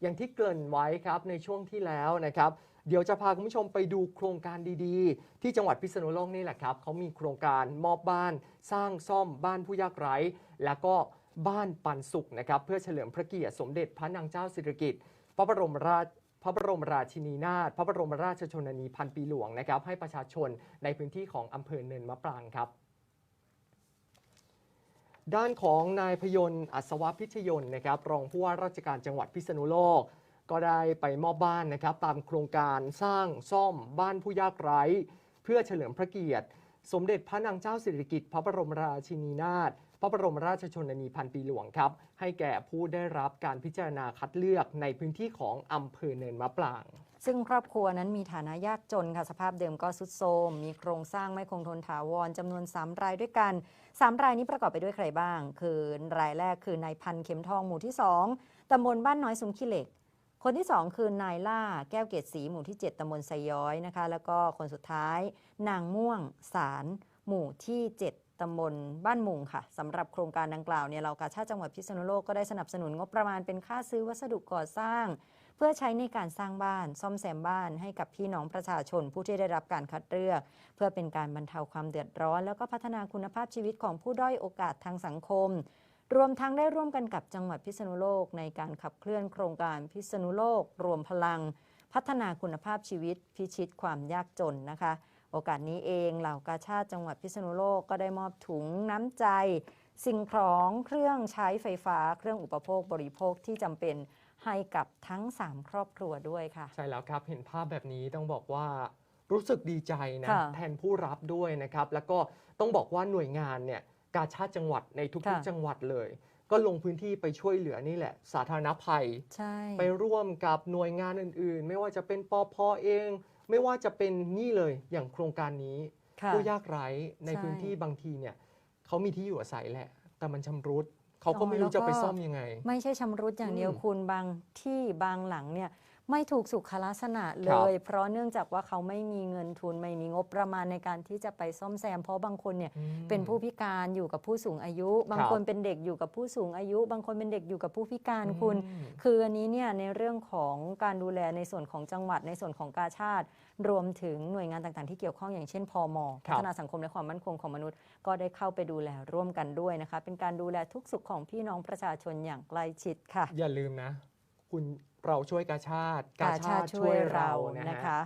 อย่างที่เกริ่นไว้ครับในช่วงที่แล้วนะครับ เดี๋ยวจะพาคุณผู้ชมไปดูโครงการดีๆ ที่จังหวัดพิษณุโลกนี่แหละครับเขามีโครงการมอบบ้าน สร้างซ่อมบ้านผู้ยากไร้ แล้วก็บ้านปันสุขนะครับเพื่อเฉลิมพระเกียรติสมเด็จพระนางเจ้าสิริกิติ์พระบรมราชพระบรมราชินีนาถพระบรมราชชนนีพันปีหลวงนะครับให้ประชาชนในพื้นที่ของอำเภอเนินมะปรางครับ ด้านของนายพยนต์อัศวพิชยนต์นะครับรองผู้ว่าราชการจังหวัดพิษณุโลก ก็ได้ไปมอบบ้านนะครับตามโครงการสร้างซ่อมบ้านผู้ยากไร้ เพื่อเฉลิมพระเกียรติ สมเด็จพระนางเจ้าสิริกิติ์พระบรมราชินีนาถพระบรมราชชนนีพันปีหลวงครับ ให้แก่ผู้ได้รับการพิจารณาคัดเลือกในพื้นที่ของอำเภอเนินมะปราง ซึ่งครอบครัวนั้นมีฐานะยากจนค่ะ สภาพเดิมก็สุดโทรมมีโครงสร้างไม่คงทนถาวรจำนวน 3 รายด้วยกัน 3 รายนี้ประกอบไปด้วยใครบ้าง คือรายแรกคือนายพันเข็มทองหมู่ที่ 2ตำบลบ้านน้อยสุมขี้เหล็ก คนที่ 2 คือนายล่าแก้วเกศรีหมู่ที่ 7ตำบลไซย้อยนะคะ แล้วก็คนสุดท้าย นางม่วงสารหมู่ที่ 7ตำบลบ้านมุงค่ะสำหรับโครงการดังกล่าวเนี่ยเรากาชาติจังหวัดพิษณุโลกก็ได้สนับสนุนงบประมาณเป็นค่าซื้อวัสดุก่อสร้าง เพื่อใช้ในการสร้างบ้าน ซ่อมแซมบ้านให้กับพี่น้องประชาชนผู้ที่ได้รับการคัดเลือก เพื่อเป็นการบรรเทาความเดือดร้อน แล้วก็พัฒนาคุณภาพชีวิตของผู้ด้อยโอกาสทางสังคม รวมทั้งได้ร่วมกันกับจังหวัดพิษณุโลก ในการขับเคลื่อนโครงการพิษณุโลก รวมพลัง พัฒนาคุณภาพชีวิต พิชิตความยากจนนะคะโอกาสนี้เองเหล่ากาชาติจังหวัดพิษณุโลกก็ได้มอบถุงน้ำใจ สิ่งของเครื่องใช้ไฟฟ้า เครื่องอุปโภคบริโภคที่จำเป็น ให้กับทั้ง 3 ครอบครัวด้วยค่ะ ใช่แล้วครับเห็นภาพแบบนี้ต้องบอกว่ารู้สึกดีใจนะค่ะแทนผู้รับด้วยนะครับ แล้วก็ต้องบอกว่าหน่วยงานเนี่ยกาชาติจังหวัดในทุกค่ะๆจังหวัดเลย ก็ลงพื้นที่ไปช่วยเหลือนี่แหละ สาธารณภัยใช่ไปร่วมกับหน่วยงานอื่น ๆ ไม่ว่าจะเป็นปอพอเอง ไม่ว่าจะเป็นนี่เลยอย่างโครงการนี้ค่ะผู้ยากไร้ในใช่พื้นที่บางทีเนี่ยเขามีที่อยู่อาศัยแหละ แต่มันชำรุด เขาก็อ๋อไม่แล้รู้วจะไปก็ซ่อมยังไง ไม่ใช่ชำรุดอย่างเดียวอืม คุณบางที่บางหลังเนี่ย ไม่ถูกสุขลักษณะเลครับย เพราะเนื่องจากว่าเขาไม่มีเงินทุนไม่มีงบประมาณในการที่จะไปซ่อมแซม เพราะบางคนเนี่ย อืม เป็นผู้พิการอยู่กับผู้สูงอายุ บางครับคนเป็นเด็กอยู่กับผู้สูงอายุ บางคนเป็นเด็กอยู่กับผู้พิการคุณ อืม คืออันนี้เนี่ยในเรื่องของการดูแลในส่วนของจังหวัดในส่วนของกาชาติ รวมถึงหน่วยงานต่างๆที่เกี่ยวข้องอย่างเช่นพอมครัพับ ฒนาสังคมและความมั่นคงของมนุษย์ ก็ได้เข้าไปดูแลร่วมกันด้วยนะคะ เป็นการดูแลทุกสุขของพี่น้องประชาชนอย่างใกล้ชิดค่ะ อย่าลืมนะ คุณเราช่วยกาชาติกาชาติช่วยเรานะนะฮะคะ